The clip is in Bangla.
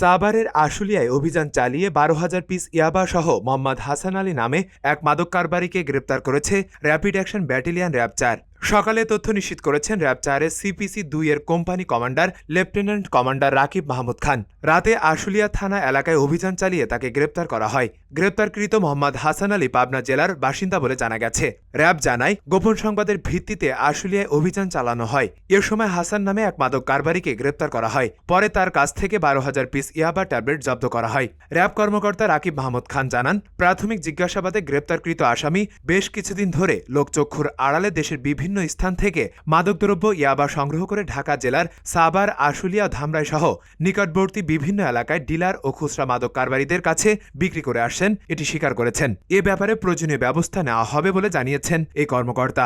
সাভারের আশুলিয়ায় অভিযান চালিয়ে বারো হাজার পিস ইয়াবা সহ মোহাম্মদ হাসান আলী নামে এক মাদক কারবারিকে গ্রেপ্তার করেছে র্যাপিড অ্যাকশন ব্যাটালিয়ন র্যাব চার সকালে তথ্য নিশ্চিত করেছেন র্যাব চারের সিপিসি দুই এর company commander lieutenant commander Rakib Mahmud Khan. রাতে আশুলিয়া থানা এলাকায় অভিযান চালিয়ে তাকে গ্রেপ্তার করা হয়। গ্রেপ্তারকৃত মোহাম্মদ হাসান আলী পাবনা জেলার বাসিন্দা বলে জানা গেছে। র্যাব জানায়, গোপন সংবাদের ভিত্তিতে আশুলিয়ায় অভিযান চালানো হয়। এ সময় হাসান নামে এক মাদক কারবারিকে গ্রেপ্তার করা হয়। পরে তার কাছ থেকে বারো হাজার পিস ইয়াবা ট্যাবলেট জব্দ করা হয়। র্যাব কর্মকর্তা রাকিব মাহমুদ খান জানান, প্রাথমিক জিজ্ঞাসাবাদে গ্রেপ্তারকৃত আসামি বেশ কিছুদিন ধরে লোকচক্ষুর আড়ালে দেশের বিভিন্ন স্থান থেকে মাদকদ্রব্য ইয়াবা সংগ্রহ করে ঢাকা জেলার সাবার, আশুলিয়া, ধামরাই সহ নিকটবর্তী বিভিন্ন এলাকায় ডিলার ও খুচরা মাদক কারবারিদের কাছে বিক্রি করে আসছেন। এটি স্বীকার করেছেন। এ ব্যাপারে প্রয়োজনীয় ব্যবস্থা নেওয়া হবে বলে জানিয়েছেন এই কর্মকর্তা।